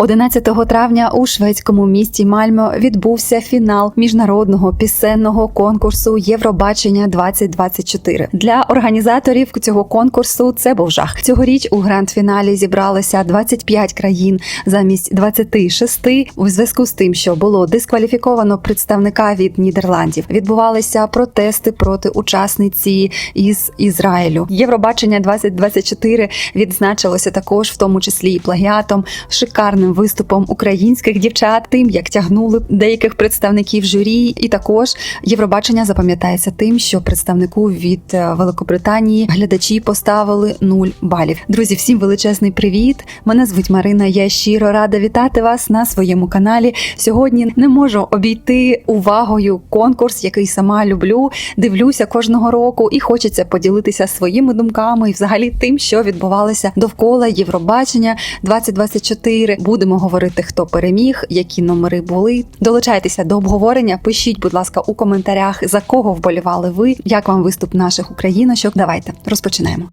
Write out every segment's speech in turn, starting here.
11 травня у шведському місті Мальмо відбувся фінал міжнародного пісенного конкурсу Євробачення 2024 Для організаторів цього конкурсу це був жах. Цьогоріч у гранд-фіналі зібралося 25 країн замість 26 у зв'язку з тим, що було дискваліфіковано представника від Нідерландів. Відбувалися протести проти учасниці із Ізраїлю. Євробачення 2024 відзначилося також, в тому числі і плагіатом, шикарним виступом українських дівчат, тим як тягнули деяких представників журі, і також Євробачення запам'ятається тим, що представнику від е, Великобританії глядачі поставили 0 балів. Друзі, всім величезний привіт! Мене звуть Марина. Я щиро рада вітати вас на своєму каналі. Сьогодні не можу обійти увагою конкурс, який сама люблю. Дивлюся кожного року і хочеться поділитися своїми думками і взагалі тим, що відбувалося довкола Євробачення 2024. Будемо говорити, хто переміг, які номери були. Долучайтеся до обговорення. Пишіть, будь ласка, у коментарях за кого вболівали ви, як вам виступ наших україночок. Давайте розпочинаємо.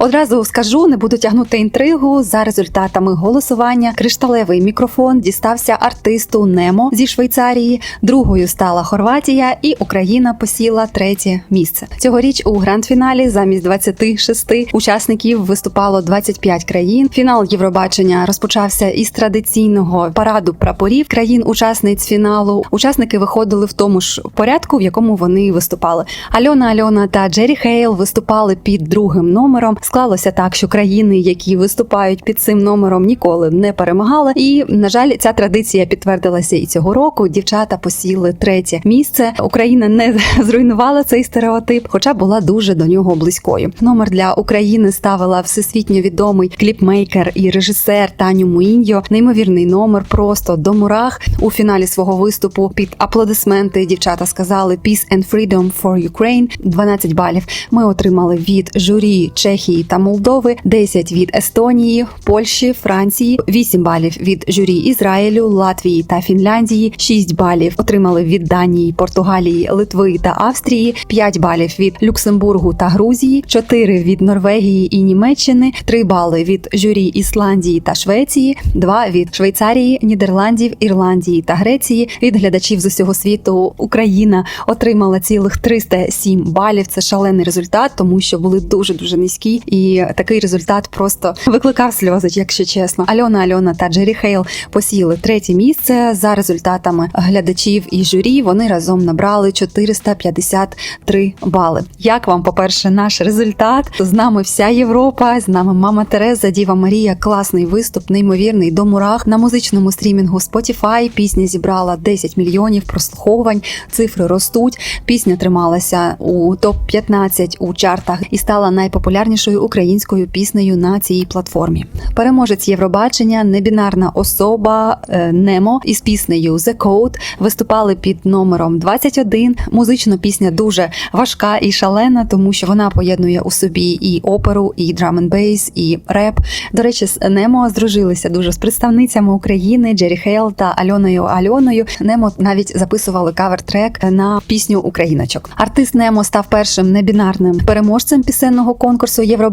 Одразу скажу, не буду тягнути інтригу. За результатами голосування кришталевий мікрофон дістався артисту Немо зі Швейцарії. Другою стала Хорватія, і Україна посіла третє місце. Цьогоріч у гранд-фіналі замість 26 учасників виступало 25 країн. Фінал Євробачення розпочався із традиційного параду прапорів країн-учасниць фіналу. Учасники виходили в тому ж порядку, в якому вони виступали. Альона Альона та Джері Хейл виступали під другим номером. Склалося так, що країни, які виступають під цим номером, ніколи не перемагали. І на жаль, ця традиція підтвердилася і цього року. Дівчата посіли третє місце. Україна не зруйнувала цей стереотип, хоча була дуже до нього близькою. Номер для України ставила всесвітньо відомий кліпмейкер і режисер Таню Муіньо. Неймовірний номер просто до мурах у фіналі свого виступу. Під аплодисменти дівчата сказали «Peace and freedom for Ukraine». 12 балів. Ми отримали від журі Чехії та Молдови, 10 від Естонії, Польщі, Франції, 8 балів від журі Ізраїлю, Латвії та Фінляндії, 6 балів отримали від Данії, Португалії, Литви та Австрії, 5 балів від Люксембургу та Грузії, 4 від Норвегії і Німеччини, 3 бали від журі Ісландії та Швеції, 2 від Швейцарії, Нідерландів, Ірландії та Греції. Від глядачів з усього світу Україна отримала цілих 307 балів. Це шалений результат, тому що були дуже дуже низькі, і такий результат просто викликав сльози, якщо чесно. Альона Альона та Джері Хейл посіли третє місце за результатами глядачів і журі. Вони разом набрали 453 бали. Як вам, по-перше, наш результат? З нами вся Європа, з нами мама Тереза, Діва Марія. Класний виступ, неймовірний до мурах на музичному стрімінгу Spotify. Пісня зібрала 10 мільйонів прослуховувань. Цифри ростуть. Пісня трималася у топ 15 у чартах і стала найпопулярнішою українською піснею на цій платформі. Переможець Євробачення, небінарна особа е, Немо із піснею The Code виступали під номером 21. Музично пісня дуже важка і шалена, тому що вона поєднує у собі і оперу, і драм н бейс, і реп. До речі, з Немо здружилися дуже з представницями України Джері Хейл та Альоною Альоною. Немо навіть записували кавер-трек на пісню Україночок. Артист Немо став першим небінарним переможцем пісенного конкурсу Євробачення.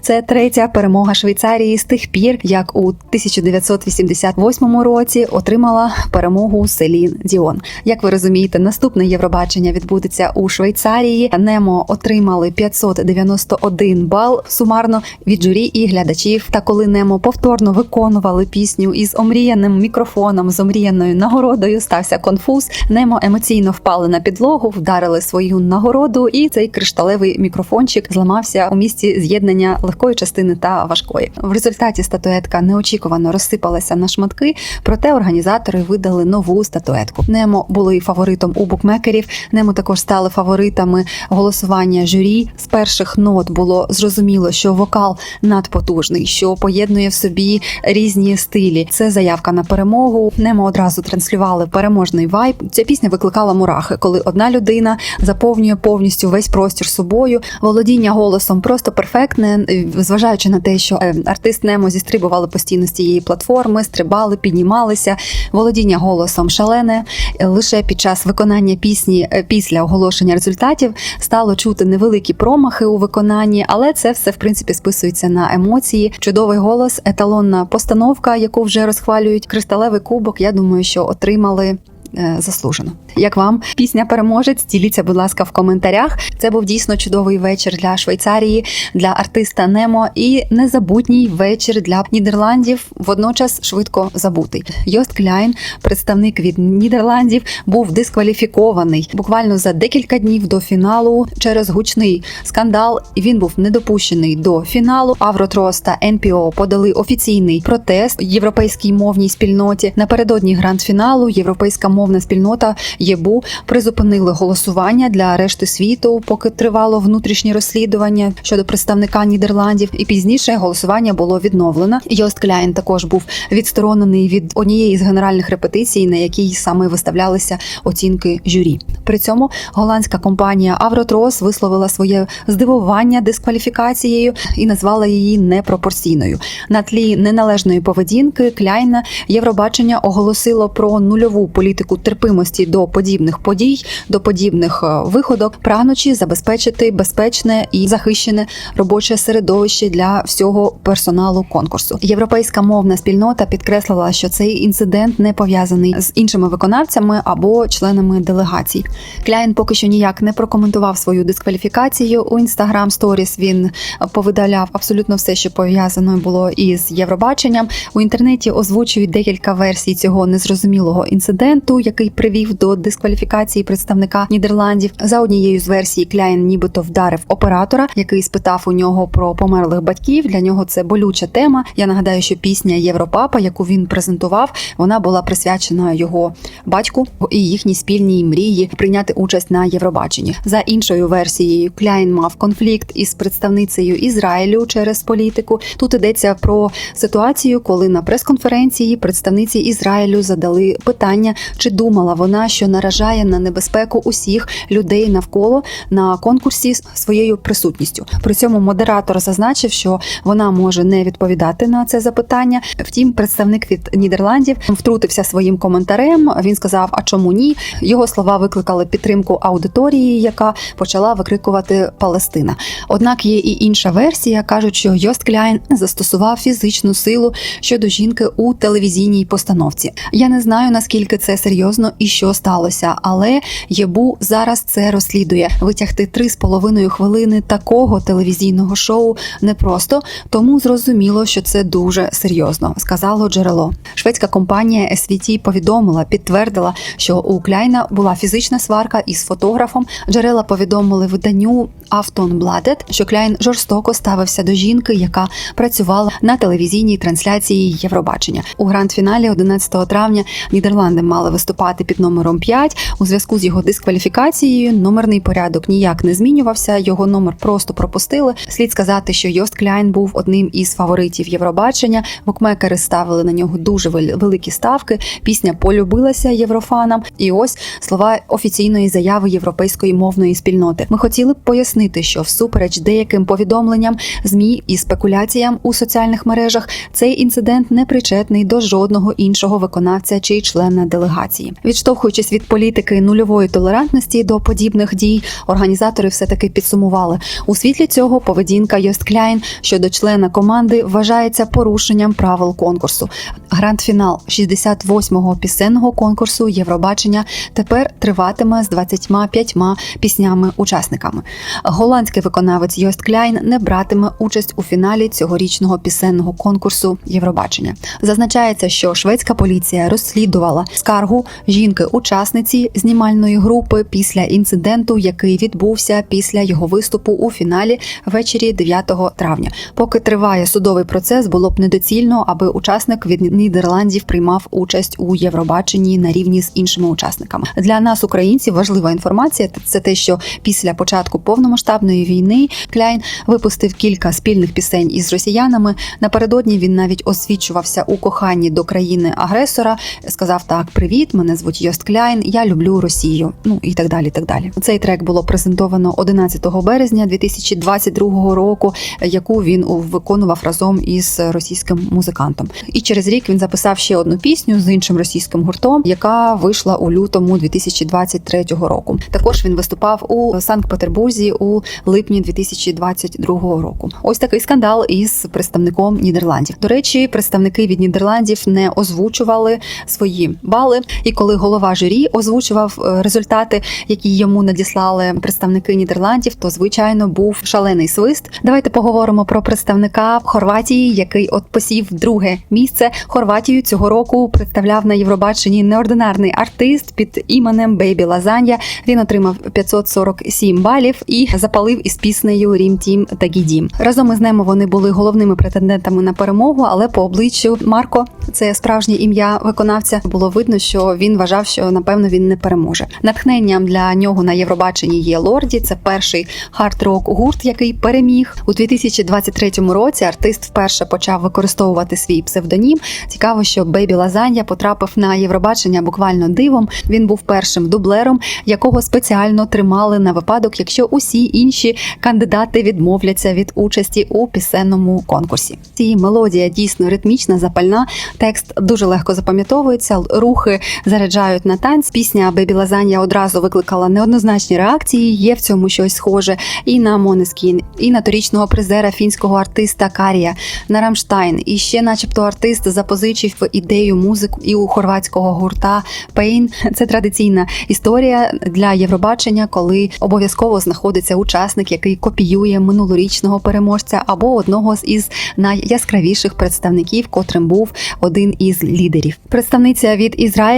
Це третя перемога Швейцарії з тих пір, як у 1988 році отримала перемогу Селін Діон. Як ви розумієте, наступне Євробачення відбудеться у Швейцарії. Немо отримали 591 бал сумарно від журі і глядачів. Та коли Немо повторно виконували пісню із омріяним мікрофоном, з омріяною нагородою, стався конфуз. Немо емоційно впали на підлогу, вдарили свою нагороду, і цей кришталевий мікрофончик зламався у місці з'єднання легкої частини та важкої. В результаті статуетка неочікувано розсипалася на шматки, проте організатори видали нову статуетку. Немо були фаворитом у букмекерів. Немо також стали фаворитами голосування журі. З перших нот було зрозуміло, що вокал надпотужний, що поєднує в собі різні стилі. Це заявка на перемогу. Немо одразу транслювали переможний вайб. Ця пісня викликала мурахи, коли одна людина заповнює повністю весь простір собою. Володіння голосом просто перфектне, зважаючи на те, що е, артист Немо зістрибували постійно з цієї платформи, стрибали, піднімалися. Володіння голосом шалене. Лише під час виконання пісні е, після оголошення результатів стало чути невеликі промахи у виконанні, але це все в принципі списується на емоції. Чудовий голос, еталонна постановка, яку вже розхвалюють. Кришталевий кубок. Я думаю, що отримали. Е, Заслужено. Як вам пісня переможець? Діліться, будь ласка, в коментарях. Це був дійсно чудовий вечір для Швейцарії, для артиста Немо і незабутній вечір для Нідерландів. Водночас швидко забутий. Йост Кляйн, представник від Нідерландів, був дискваліфікований буквально за декілька днів до фіналу через гучний скандал. Він був недопущений до фіналу. Авротрос та НПО подали офіційний протест європейській мовній спільноті. Напередодні гранд-фіналу європейська мовна спільнота ЄБУ призупинили голосування для решти світу, поки тривало внутрішнє розслідування щодо представника Нідерландів. І пізніше голосування було відновлено. Йост Кляйн також був відсторонений від однієї з генеральних репетицій, на якій саме виставлялися оцінки журі. При цьому голландська компанія Авротрос висловила своє здивування дискваліфікацією і назвала її непропорційною. На тлі неналежної поведінки Кляйна Євробачення оголосило про нульову політику терпимості до подібних подій, до подібних е, виходок, прагнучи забезпечити безпечне і захищене робоче середовище для всього персоналу конкурсу. Європейська мовна спільнота підкреслила, що цей інцидент не пов'язаний з іншими виконавцями або членами делегацій. Кляйн поки що ніяк не прокоментував свою дискваліфікацію у Instagram Stories. Він повидаляв абсолютно все, що пов'язано було із Євробаченням. У інтернеті озвучують декілька версій цього незрозумілого інциденту, який привів до дискваліфікації представника Нідерландів. За однією з версій Кляйн нібито вдарив оператора, який спитав у нього про померлих батьків. Для нього це болюча тема. Я нагадаю, що пісня Європапа, яку він презентував, вона була присвячена його батьку і їхній спільній мрії прийняти участь на Євробаченні. За іншою версією, Кляйн мав конфлікт із представницею Ізраїлю через політику. Тут йдеться про ситуацію, коли на прес-конференції представниці Ізраїлю задали питання, чи думала вона, що наражає на небезпеку усіх людей навколо на конкурсі своєю присутністю. При цьому модератор зазначив, що вона може не відповідати на це запитання. Втім, представник від Нідерландів втрутився своїм коментарем. Він сказав: А чому ні? Його слова викликали підтримку аудиторії, яка почала викрикувати Палестина. Однак є і інша версія. кажуть, що Йост Кляйн застосував фізичну силу щодо жінки у телевізійній постановці. Я не знаю наскільки це серйозно і що сталося, але ЄБУ зараз це розслідує. Витягти три з половиною хвилини такого телевізійного шоу непросто, тому зрозуміло, що це дуже серйозно, сказало джерело. Шведська компанія SVT повідомила, підтвердила, що у Кляйна була фізична сварка із фотографом. Джерела повідомили виданню Автонбладет, що Кляйн жорстоко ставився до жінки, яка працювала на телевізійній трансляції Євробачення. У гранд-фіналі 11 травня Нідерланди мали виступати під номером 5. У зв'язку з його дискваліфікацією номерний порядок ніяк не змінювався. Його номер просто пропустили. Слід сказати, що Йост Кляйн був одним із фаворитів Євробачення. Букмекери ставили на нього дуже великі ставки. Пісня полюбилася єврофанам. І ось слова офіційної заяви європейської мовної спільноти. Ми хотіли б пояснити, що всупереч деяким повідомленням змі і спекуляціям у соціальних мережах цей інцидент не причетний до жодного іншого виконавця чи члена делегації. Відштовхуючись від політики нульової толерантності до подібних дій, організатори все таки підсумували у світлі цього. Поведінка Йост Кляйн щодо члена команди вважається порушенням правил конкурсу. Гранд-фінал 68-го пісенного конкурсу Євробачення тепер триватиме з 25 піснями-учасниками. Голландський виконавець Йост Кляйн не братиме участь у фіналі цьогорічного пісенного конкурсу Євробачення. Зазначається, що шведська поліція розслідувала скаргу жінки-учасниці знімальної групи після інциденту, який відбувся після його виступу у фіналі ввечері 9 травня. Поки триває судовий процес, було б недоцільно, аби учасник від Нідерландів приймав участь у Євробаченні на рівні з іншими учасниками. Для нас, українців, важлива інформація це те, що після початку повномасштабної війни Кляйн випустив кілька спільних пісень із росіянами. Напередодні він навіть освічувався у коханні до країни агресора. Сказав так: Привіт, Мене звуть Йост Кляйн. Я люблю Росію. Ну і так далі. Так далі. Цей трек було презентовано 11 березня 2022 року, яку він виконував разом із російським музикантом. І через рік він записав ще одну пісню з іншим російським гуртом, яка вийшла у лютому 2023 року. Також він виступав у Санкт-Петербурзі у липні 2022 року. Ось такий скандал із представником Нідерландів. До речі, представники від Нідерландів не озвучували свої бали. І коли голова журі озвучував е, результати, які йому надіслали представники Нідерландів, то звичайно був шалений свист. Давайте поговоримо про представника Хорватії, який от посів друге місце. Хорватію цього року представляв на Євробаченні неординарний артист під іменем Бейбі Лазанья. Він отримав 547 балів і запалив із піснею Рім Тім та Гідім. Разом із ними вони були головними претендентами на перемогу, але по обличчю Марко, це справжнє ім'я виконавця, було видно, що він вважав, що напевно він не переможе. Натхненням для нього на Євробаченні є Лорді. Це перший хард-рок гурт, який переміг у 2023 році. Артист вперше почав використовувати свій псевдонім. Цікаво, що Бейбі Лазанья потрапив на Євробачення буквально дивом. Він був першим дублером, якого спеціально тримали на випадок, якщо усі інші кандидати відмовляться від участі у пісенному конкурсі. Ці мелодія дійсно ритмічна, запальна. Текст дуже легко запам'ятовується. Рухи заряджають на танць. Пісня Бебі Лазанья одразу викликала неоднозначні реакції. Є в цьому щось схоже і на Монескін, і на торічного призера фінського артиста Карія, на Рамштайн. І ще, начебто, артист запозичив ідею музику і у хорватського гурта Пейн. Це традиційна історія для Євробачення, коли обов'язково знаходиться учасник, який копіює минулорічного переможця або одного з із найяскравіших представників, котрим був один із лідерів. Представниця від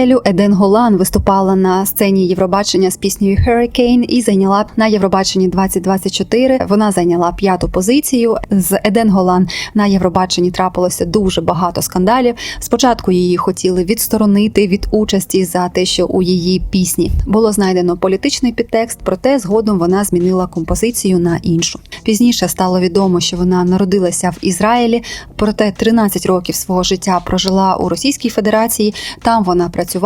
Ізраїлю Еден Голан виступала на сцені Євробачення з піснею Hurricane і зайняла на Євробаченні 2024. Вона зайняла п'яту позицію. З Еден Голан на Євробаченні трапилося дуже багато скандалів. Спочатку її хотіли відсторонити від участі за те, що у її пісні було знайдено політичний підтекст, проте згодом вона змінила композицію на іншу. Пізніше стало відомо, що вона народилася в Ізраїлі, проте 13 років свого життя прожила у Російській Федерації. Там вона працювала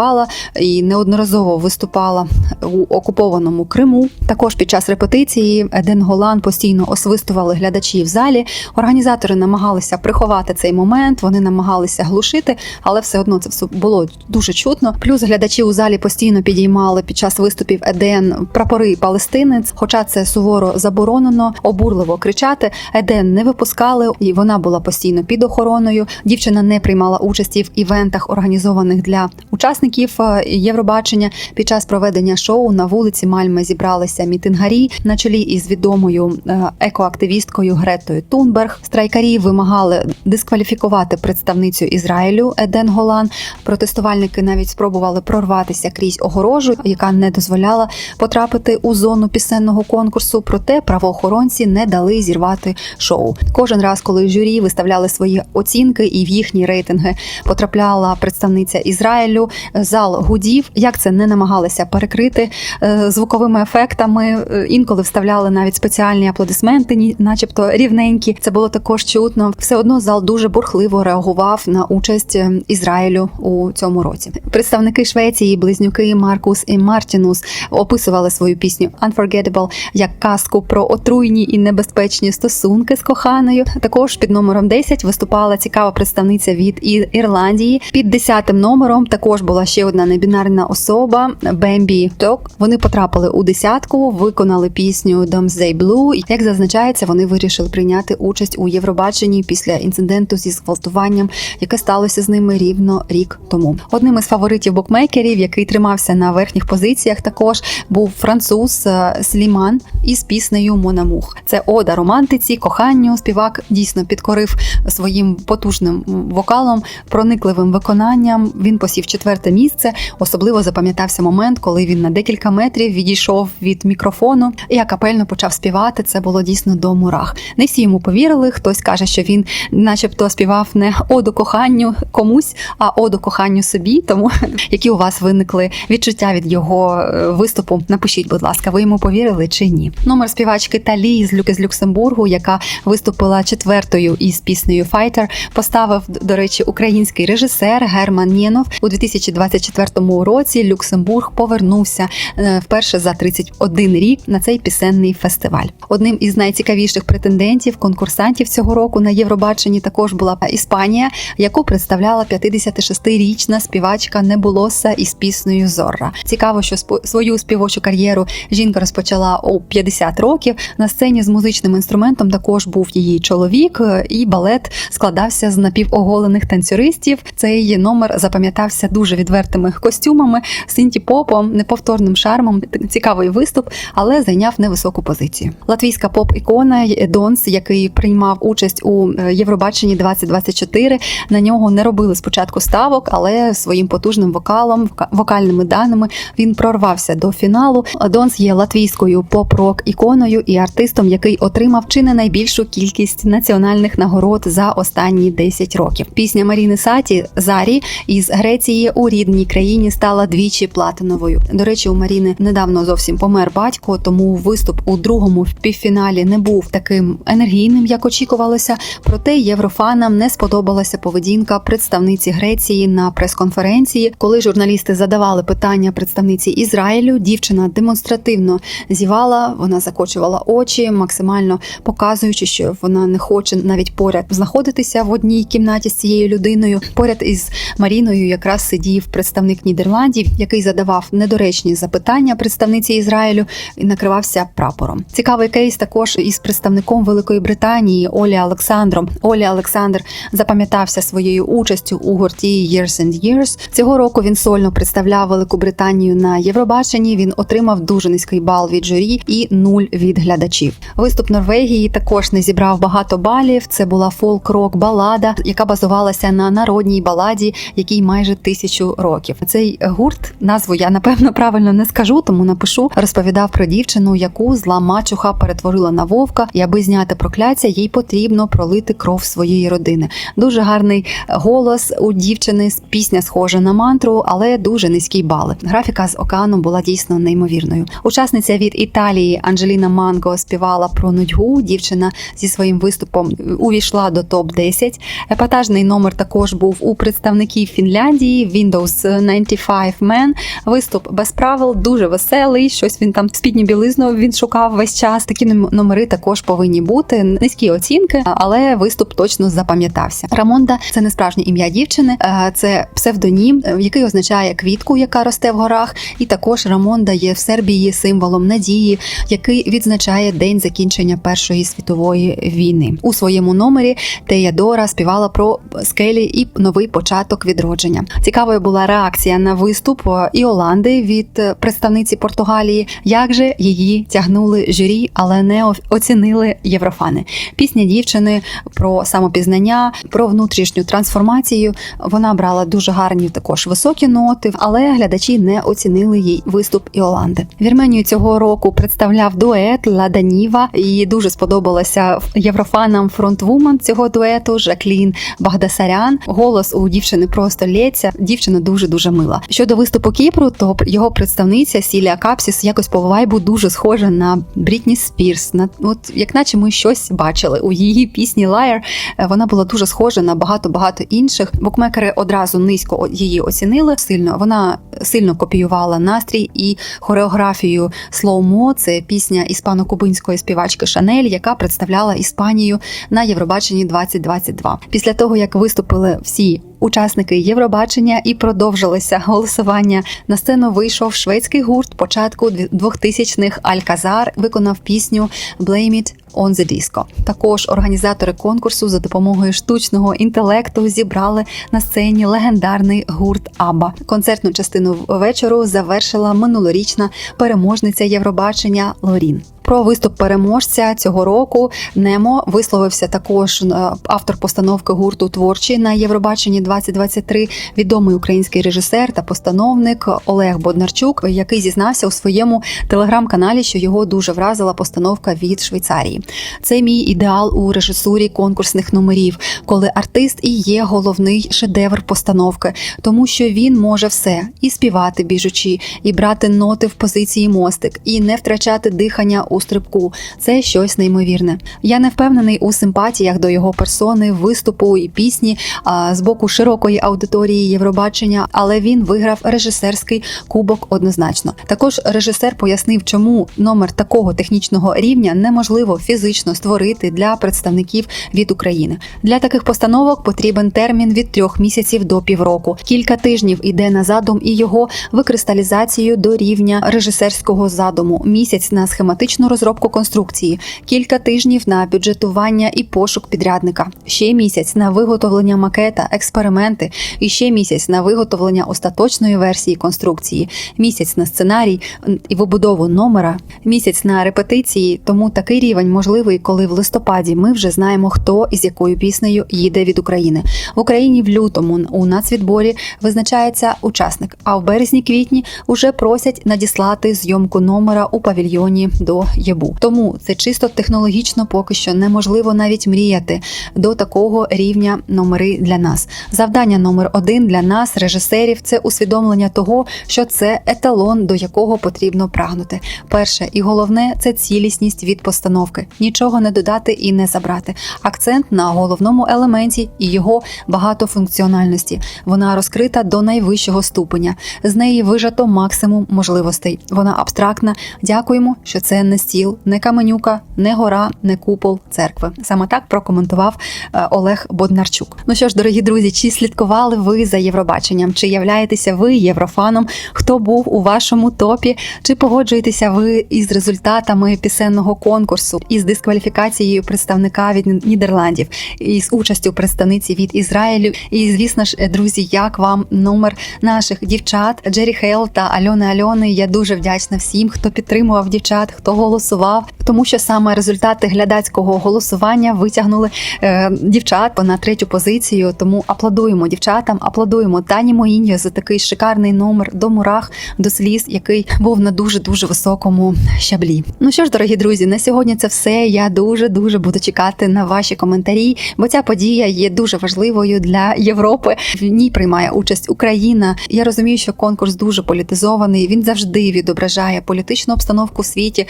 і неодноразово виступала у окупованому Криму. Також під час репетиції Еден Голан постійно освистували глядачі в залі. Організатори намагалися приховати цей момент, вони намагалися глушити, але все одно це все було дуже чутно. Плюс глядачі у залі постійно підіймали під час виступів Еден прапори Палестинець, хоча це суворо заборонено, обурливо кричати. Еден не випускали, і вона була постійно під охороною. Дівчина не приймала участі в івентах, організованих для учасників е, Євробачення. Під час проведення шоу на вулиці Мальми зібралися мітингарі на чолі із відомою е, екоактивісткою Гретою Тунберг. Страйкарі вимагали дискваліфікувати представницю Ізраїлю Еден Голан. Протестувальники навіть спробували прорватися крізь огорожу, яка не дозволяла потрапити у зону пісенного конкурсу. Проте правоохоронці не дали зірвати шоу. Кожен раз, коли журі виставляли свої оцінки і в їхні рейтинги потрапляла представниця Ізраїлю, зал гудів. Як це не намагалися перекрити е, звуковими ефектами? Е, Інколи вставляли навіть спеціальні аплодисменти, начебто рівненькі. Це було також чутно. Все одно зал дуже бурхливо реагував на участь е, Ізраїлю у цьому році. Представники Швеції, близнюки Маркус і Мартінус описували свою пісню Unforgettable як казку про отруйні і небезпечні стосунки з коханою. Також під номером 10 виступала цікава представниця від Ірландії. Під 10 номером також була ще одна небінарна особа Бембі Ток. Вони потрапили у десятку, виконали пісню Doomsday Blue. Як зазначається, вони вирішили прийняти участь у Євробаченні після інциденту зі зґвалтуванням, яке сталося з ними рівно рік тому. Одним із фаворитів букмекерів, який тримався на верхніх позиціях, також був француз е, Сліман із піснею Монамух. Це ода романтиці, коханню. Співак дійсно підкорив своїм потужним вокалом, проникливим виконанням. Він посів четверте місце. Особливо запам'ятався момент, коли він на декілька метрів відійшов від мікрофону і акапельно почав співати. Це було дійсно до мурах. Не всі йому повірили. Хтось каже, що він, начебто, співав не оду коханню комусь, а оду коханню собі. Тому які у вас виникли відчуття від його е, виступу, напишіть, будь ласка, ви йому повірили чи ні? Номер співачки Талі з Люки з Люксембургу, яка виступила четвертою із піснею Fighter, поставив, до речі, український режисер Герман Нєнов у 2024 році Люксембург повернувся е, вперше за 31 рік на цей пісенний фестиваль. Одним із найцікавіших претендентів, конкурсантів цього року на Євробаченні також була Іспанія, яку представляла 56-річна співачка Небулоса із піснею Зорра. Цікаво, що свою співочу кар'єру жінка розпочала у 50 років. На сцені з музичним інструментом також був її чоловік, е, і балет складався з напівоголених танцюристів. Цей номер запам'ятався дуже відвертими костюмами, синті-попом, неповторним шармом. Цікавий виступ, але зайняв невисоку позицію. Латвійська поп-ікона Донс, який приймав участь у е, Євробаченні 2024, на нього не робили спочатку ставок, але своїм потужним вокалом, вока- вокальними даними він прорвався до фіналу. Донс є латвійською поп-рок іконою і артистом, який отримав чи не найбільшу кількість національних нагород за останні 10 років. Пісня Маріни Саті Зарі із Греції у рідній країні стала двічі платиновою. До речі, у Маріни недавно зовсім помер батько, тому виступ у другому півфіналі не був таким енергійним, як очікувалося. Проте єврофанам не сподобалася поведінка представниці Греції на прес-конференції. Коли журналісти задавали питання представниці Ізраїлю, дівчина демонстративно зівала, вона закочувала очі, максимально показуючи, що вона не хоче навіть поряд знаходитися в одній кімнаті з цією людиною. Поряд із Маріною якраз сидів представник Нідерландів, який задавав недоречні запитання представниці Ізраїлю і накривався прапором. Цікавий кейс також із представником Великої Британії Олі Олександром. Олі Олександр запам'ятався своєю участю у гурті Years and Years. Цього року він сольно представляв Велику Британію на Євробаченні. Він отримав дуже низький бал від журі і нуль від глядачів. Виступ Норвегії також не зібрав багато балів. Це була фолк-рок балада, яка базувалася на народній баладі, якій майже тисячу років. Цей гурт, назву я напевно правильно не скажу, тому напишу. Розповідав про дівчину, яку зла мачуха перетворила на вовка, і аби зняти прокляття, їй потрібно пролити кров своєї родини. Дуже гарний голос у дівчини, пісня схожа на мантру, але дуже низькі бали. Графіка з океану була дійсно неймовірною. Учасниця від Італії Анджеліна Манго співала про нудьгу. Дівчина зі своїм виступом увійшла до топ 10 Епатажний номер також був у представників Фінляндії Windows 95 Man. Виступ без правил, дуже веселий. Щось він там спідню білизну він шукав весь час. Такі номери також повинні бути. Низькі оцінки, але виступ точно запам'ятався. Рамонда це не справжнє ім'я дівчини, е, це псевдонім, е, який означає квітку, яка росте в горах. І також Рамонда є в Сербії символом надії, який відзначає день закінчення Першої світової війни. У своєму номері Тея Дора співала про скелі і новий початок відродження. Цікавою була реакція на виступ е, Іоланди від е, представниці Португалії. Як же її тягнули журі, але не оцінили єврофани. Пісня дівчини про самопізнання, про внутрішню трансформацію. Вона брала дуже гарні також високі ноти, але глядачі не оцінили їй виступ Іоланди. Вірменію цього року представляв дует Лада Ніва, і дуже сподобалося єврофанам фронтвумен цього дуету Жаклін Багдасарян. Голос у дівчини просто лється. Дівчина дуже дуже мила. Щодо виступу Кіпру, то його представниця Сілія Капсіс якось по вайбу дуже схожа на Брітні Спірс. На от як наче ми щось бачили у її пісні Liar. Е, Вона була дуже схожа на багато багато інших. Букмекери одразу низько її оцінили сильно. Вона сильно копіювала настрій і хореографію Слоумо. Це пісня іспано-кубинської співачки Шанель, яка представляла Іспанію на Євробаченні 2022. Після того як виступили всі. Учасники Євробачення і продовжилося голосування. На сцену вийшов шведський гурт початку 2000-х Альказар, виконав пісню «Blame it on the Disco». Також організатори конкурсу за допомогою штучного інтелекту зібрали на сцені легендарний гурт Аба. Концертну частину вечору завершила минулорічна переможниця Євробачення Лорін. Про виступ переможця цього року Немо висловився також е, автор постановки гурту творчі на Євробаченні 2023, відомий український режисер та постановник Олег Боднарчук, який зізнався у своєму телеграм-каналі, що його дуже вразила постановка від Швейцарії. Це мій ідеал у режисурі конкурсних номерів, коли артист і є головний шедевр постановки, тому що він може все і співати біжучи, і брати ноти в позиції мостик, і не втрачати дихання у стрибку. Це щось неймовірне. Я не впевнений у симпатіях до його персони, виступу і пісні а, з боку широкої аудиторії Євробачення, але він виграв режисерський кубок однозначно. Також режисер пояснив, чому номер такого технічного рівня неможливо фізично створити для представників від України. Для таких постановок потрібен термін від трьох місяців до півроку. Кілька тижнів іде на задум і його викристалізацію до рівня режисерського задуму. Місяць на схематичну розробку конструкції, кілька тижнів на бюджетування і пошук підрядника. Ще місяць на виготовлення макета, експерименти, і ще місяць на виготовлення остаточної версії конструкції, місяць на сценарій і вибудову номера, місяць на репетиції. Тому такий рівень можливий, коли в листопаді ми вже знаємо, хто і з якою піснею їде від України. В Україні в лютому у нацвідборі визначається учасник, а в березні-квітні уже просять надіслати зйомку номера у павільйоні до ЄБУ. Тому це чисто технологічно поки що неможливо навіть мріяти до такого рівня номери для нас. Завдання номер один для нас, режисерів, це усвідомлення того, що це еталон, до якого потрібно прагнути. Перше і головне це цілісність від постановки. Нічого не додати і не забрати. Акцент на головному елементі і його багатофункціональності. Вона розкрита до найвищого ступеня. З неї вижато максимум можливостей. Вона абстрактна. Дякуємо, що це не стіл, не каменюка, не гора, не купол церкви. Саме так прокоментував е, Олег Боднарчук. Ну що ж, дорогі друзі, чи слідкували ви за Євробаченням? Чи являєтеся ви єврофаном? Хто був у вашому топі? Чи погоджуєтеся ви із результатами пісенного конкурсу із дискваліфікацією представника від Нідерландів, із участю представниці від Ізраїлю? І звісно ж, е, друзі, як вам номер наших дівчат Джері Хейл та Альони Альони? Я дуже вдячна всім, хто підтримував дівчат, хто голосував, тому що саме результати глядацького голосування витягнули е, дівчат на третю позицію. Тому аплодуємо дівчатам, аплодуємо Тані Моїньо за такий шикарний номер до мурах, до сліз, який був на дуже дуже високому щаблі. Ну що ж, дорогі друзі, на сьогодні це все. Я дуже дуже буду чекати на ваші коментарі, бо ця подія є дуже важливою для Європи. В ній приймає участь Україна. Я розумію, що конкурс дуже політизований. Він завжди відображає політичну обстановку в світі.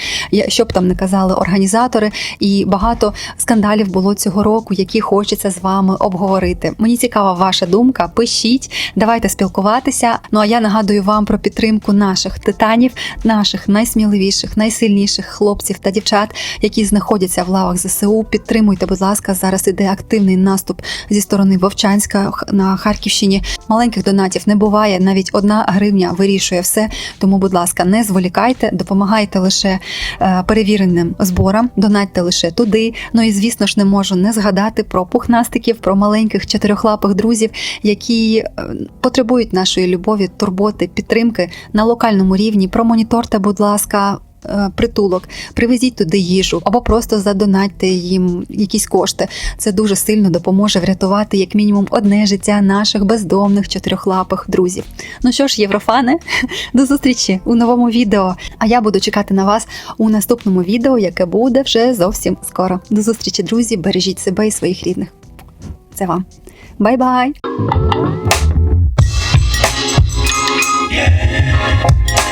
Що б там не казали організатори, і багато скандалів було цього року, які хочеться з вами обговорити. Мені цікава ваша думка. Пишіть, давайте спілкуватися. Ну а я нагадую вам про підтримку наших титанів, наших найсміливіших, найсильніших хлопців та дівчат, які знаходяться в лавах ЗСУ. Підтримуйте, будь ласка, зараз іде активний наступ зі сторони Вовчанська на Харківщині. Маленьких донатів не буває. Навіть одна гривня вирішує все. Тому, будь ласка, не зволікайте, допомагайте лише е, перевіреним зборам, донатьте лише туди. Ну і звісно ж не можу не згадати про пухнастиків, про маленьких чотирьохлапих друзів, які е, потребують нашої любові, турботи, підтримки на локальному рівні. Промоніторте, будь ласка. Е, притулок, привезіть туди їжу або просто задонатьте їм якісь кошти. Це дуже сильно допоможе врятувати як мінімум одне життя наших бездомних чотирьохлапих друзів. Ну що ж, єврофани, до зустрічі у новому відео. А я буду чекати на вас у наступному відео, яке буде вже зовсім скоро. До зустрічі, друзі! Бережіть себе і своїх рідних. Це вам. Бай-бай! Yeah.